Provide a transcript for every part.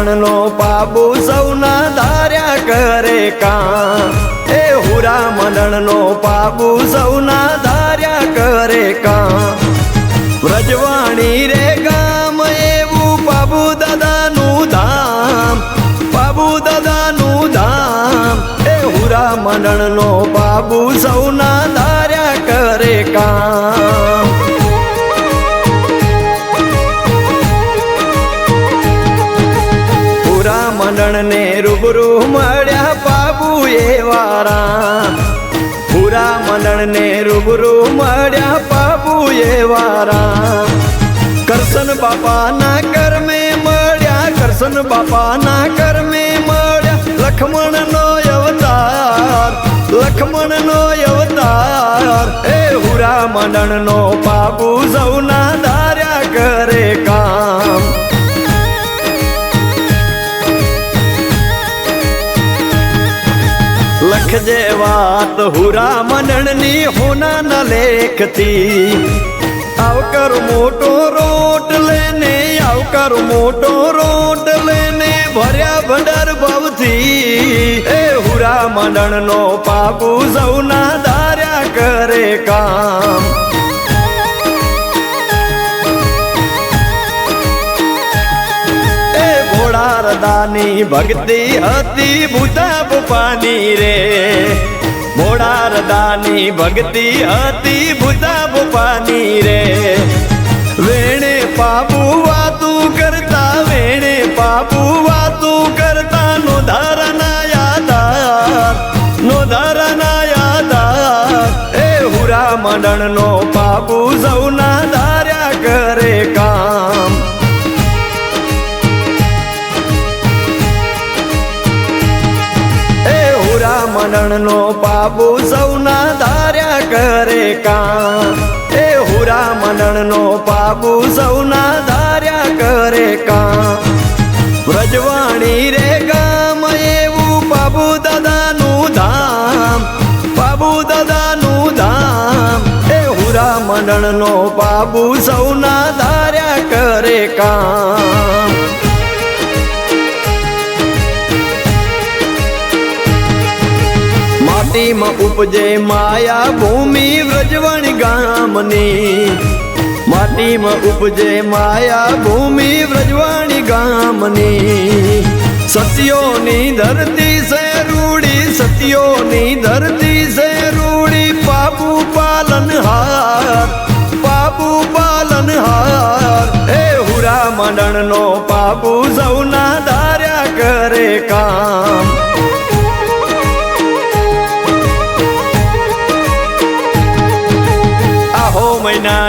મંડળનો પાબુ સૌના ધાર્યા કરે કામ એ હુરા મંડળનો પાબુ સૌના ધાર્યા કરે કામ વ્રજવાણી રે ગામ, એવું બાબુ દાદાનું ધામ બાબુ દાદાનું ધામ. એ હુરા મંડળનો બાબુ સૌના રૂબરૂ મળ્યા બાબુ એ પૂરા પુરા મંડળને રૂબરૂ મળ્યા બાબુ એ વારા. કરશન બાપાના કર્મે મળ્યા, કરશન બાપાના કર્મે મળ્યા. લખમણનો અવતાર લખમણનો અવતાર. એ હુરા મંડળનો બાબુ સૌના ધાર્યા કરે કામ. લખજે વાત હુરા મનણની હોના ન લેખતી. આવકર મોટો રોટ લેને આવકર મોટો રોટ લેને ભર્યા ભંડાર ભાવથી. એ હુરા મંડળનો પાપુ સૌના ધાર્યા કરે કામ. એ ભોળારદાની ભક્તિ હતી ભૂતા બુપાની રે. ભોળારદાની ભક્તિ હતી ભૂતા ભૂપાની રે. વેણે પાપુ મંડળનો બાબુ સૌના ધાર્યા કરે કામ. એ હુરા મંડળનો બાબુ સૌના ધાર્યા કરે કામ. વ્રજવાણી રે ગામ એવું બાબુ દાદાનું ધામ. બાબુ દાદાનું ધામ. એ હુરા મંડળનો બાબુ સૌના ધાર્યા કરે કામ. માટીમાં ઉપજે માયા ભૂમિ વ્રજવણ ગામની. માટીમાં ઉપજે માયા ભૂમિ વ્રજવાણી ગામની. સત્યોની ધરતી છે રૂડી સત્યોની ધરતી છે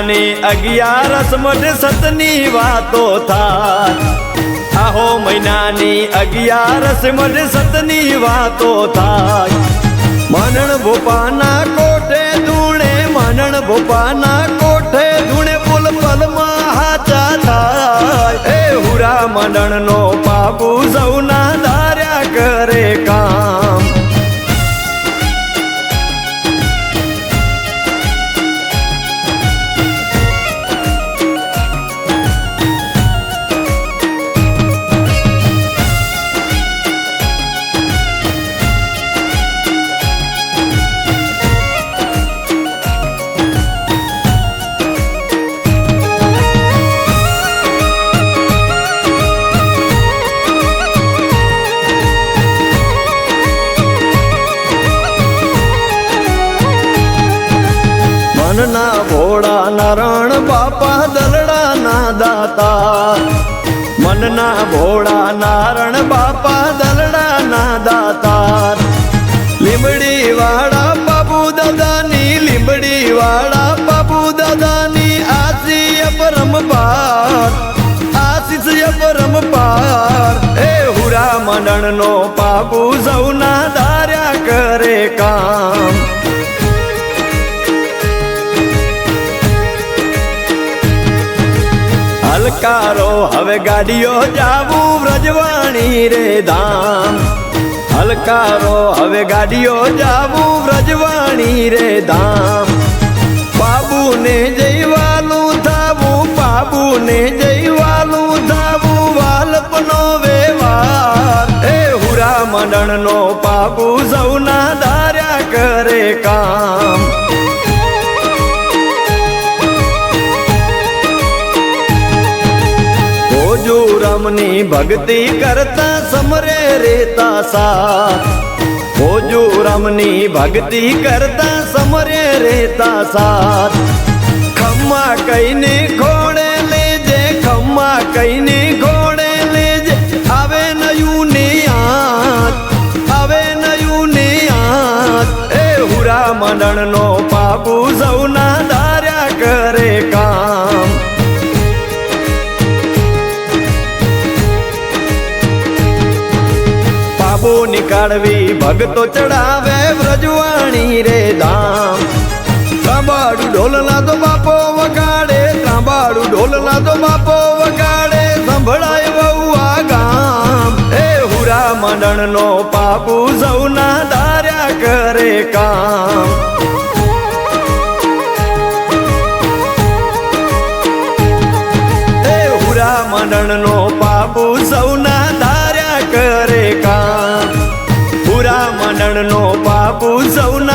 મહિનાની અગિયારસ મઢ સતની વાતો થાય. આહો મહિનાની અગિયારસ મઢ સતની વાતો થાય. મનણ ભોપાના કોઠે ધૂણે, મનણ ભોપાના કોઠે ધૂણે પુલ પલમાં હાચા થાય. એ હુરા મંડળનો બાબુ સૌના બાપા દલડા ના દાતા. મનના ભોળા નારણ બાપા દલડા ના દાતા. લીમડી વાળા બાબુ દાદાની લીમડી વાળા બાબુ દાદાની આશી પરમ પાર. આશીષ પરમ પાર. એ હુરા મંડળનો બાબુ હલકારો હવે ગાડીઓ જાવું વ્રજવાણી રે ધામ. હલકારો, હવે ગાડીઓ જાવું વ્રજવાણી રે ધામ. બાબુને જઈવાનું થાવું, બાબુને જઈવાલું થાવું, વાલપનો વેવા મંડળનો પાપુ સૌના ધાર્યા કરે કામ. ભોજુરામની ભક્તિ કરતા સમરે રેતા ભોજુ ભોજુરામની ભક્તિ કરતા સમરે રેતા સાથ. ખમ્મા કઈને ઘોડે લેજે, ખમ્મા કઈને ઘોડે લેજે. આવે નયું ને આત આવે નયું ને આત એ હુરા મંડળનો પાપુ સૌના નીકાળવી ભગતો ચડાવે વ્રજવાણી રે ધામ. ત્રાંબાડું ઢોલના તો બાપો વગાડે ત્રાંબાડું ઢોલના તો બાપો વગાડે, સંભળાય બહુ આ ગામ. એ હુરા મંડળનો પાપુ સૌના ધાર્યા કરે કામ. મંડળનો પાપુ સૌના ધાર્યા કરે કામ